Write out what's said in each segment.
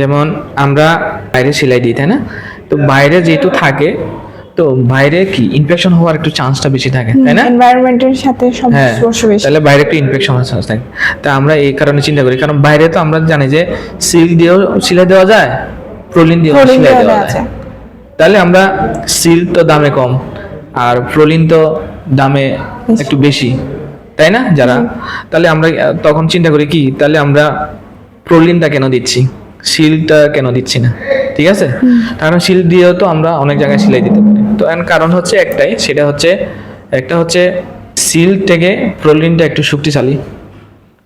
যেমন আমরা বাইরে সেলাই দিই তাই না? তো বাইরে যেহেতু থাকে তো বাইরে কি ইনফেকশন হওয়ার একটু চান্সটা বেশি থাকে তাই না? এনভায়রনমেন্টের সাথে সব হ্যাঁ বেশি। তাহলে বাইরে একটু ইনফেকশন হওয়ার চান্স থাকে। তা আমরা এই কারণে চিন্তা করি কারণ বাইরে তো আমরা জানি যে সিল্ক দিয়েও সেলাই দেওয়া যায় প্রোলিন দিয়েও Proline সেলাই দেওয়া যায়। তাহলে আমরা সিল্ক তো দামে কম আর প্রোলিন তো দামে একটু বেশি তাই না যারা? তাহলে আমরা তখন চিন্তা করি কি তাহলে আমরা প্রোলিনটা কেন দিচ্ছি? সিল্কটা কেন দিচ্ছি না? ঠিক আছে? কারণ সিল্ক দিয়েও তো আমরা অনেক জায়গায় সেলাই দিতে পারি। তো এর কারণ হচ্ছে একটাই সেটা হচ্ছে একটা হচ্ছে সিল্ক থেকে প্রোলিনটা একটু শক্তিশালী।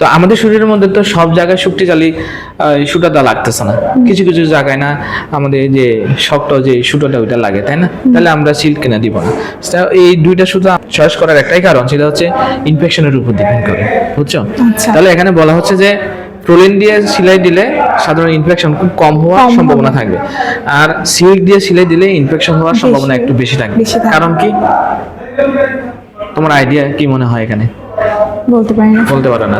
তো আমাদের শরীরের মধ্যে তো সব জায়গায় শক্তিশালী সুতাটা লাগতেছে না। কিছু কিছু জায়গায় না আমাদের যে শক্ত যে সুতোটা ওইটা লাগে তাই না? তাহলে আমরা সিল্ক কিনে দিব না। এই দুইটা সুতা চয়েস করার একটাই কারণ সেটা হচ্ছে ইনফেকশনের উপর ডিপেন্ড করে বুঝছ? আচ্ছা। তাহলে এখানে বলা হচ্ছে যে প্রোলিন দিয়ে সেলাই দিলে সাধারণ ইনফেকশন খুব কম হওয়ার সম্ভাবনা থাকবে। আর সিল্ক দিয়ে সেলাই দিলে ইনফেকশন হওয়ার সম্ভাবনা একটু বেশি থাকবে। কারণ কি? তোমার আইডিয়া কি মনে হয় এখানে? বলতে পারি না। বলতে পারো না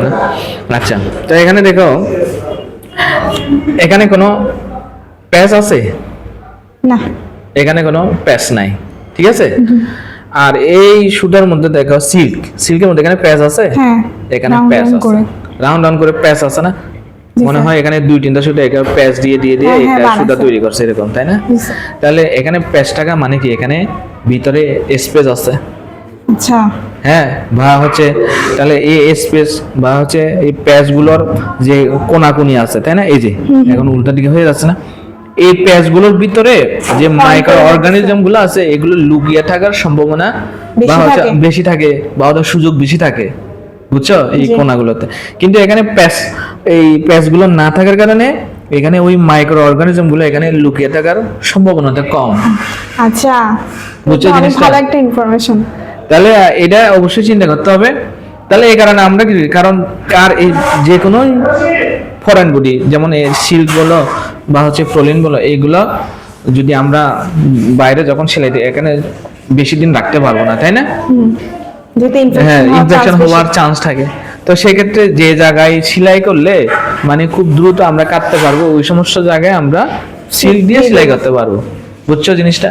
আচ্ছা তো এখানে দেখো এখানে কোনো প্যাচ আছে? না। এখানে কোনো প্যাচ নাই ঠিক আছে? আর এই সুতার মধ্যে দেখো সিল্ক সিল্কের মধ্যে এখানে প্যাচ আছে? হ্যাঁ এখানে প্যাচ আছে। রাউন্ড রাউন্ড করে প্যাচ আছে না? মনে হয় এখানে দুই তিনটা সুতা এখানে প্যাচ দিয়ে দিয়ে দিয়ে হ্যাঁ, হ্যাঁ, এটা সুতা তৈরি করছে এরকম তাই না? তাহলে এখানে প্যাচ টাকা মানে কি? এখানে ভিতরে স্পেস আছে। আচ্ছা। হ্যাঁ বা হচ্ছে তাহলে এই স্পেস বা হচ্ছে এই প্যাচগুলোর যে কোনাকুনি আছে তাই না? এই যে এখন উল্টা দিকে হয়ে যাচ্ছে না? এই প্যাচগুলোর ভিতরে যে মাইক্রো অর্গানিজমগুলো আছে এগুলো লুকিয়ে থাকার সম্ভাবনা বা বেশি হচ্ছে থাকে। বেশি থাকে বা ওদের সুযোগ বেশি থাকে। বুঝছ? এই কোনাগুলোতে। কিন্তু এখানে প্যাচ এই প্যাচগুলো না থাকার কারণে এখানে ওই মাইক্রো অর্গানিজমগুলো এখানে লুকিয়ে থাকার সম্ভাবনাটা কম। আচ্ছা বুঝছ জিনিসটা? ভালো একটা ইনফরমেশন তাহলে এটা অবশ্যই চিন্তা করতে হবে। তাহলে এই কারণে আমরা কি কারণ কার এই যে কোনো ফরেন বডি যেমন সিল্ক বলো বা হচ্ছে প্রোলিন বলো এইগুলো যদি আমরা বাইরে যখন সেলাই দিই এখানে বেশি দিন রাখতে পারব না তাই না? যেতে হ্যাঁ ইনফেকশন ইনফেকশন হওয়ার চান্স থাকে। তো সেক্ষেত্রে যে জায়গায় সেলাই করলে মানে খুব দ্রুত আমরা কাটতে পারব ওই সমস্ত জায়গায় আমরা সিল্ক দিয়ে সেলাই করতে পারব। বুঝছ জিনিসটা?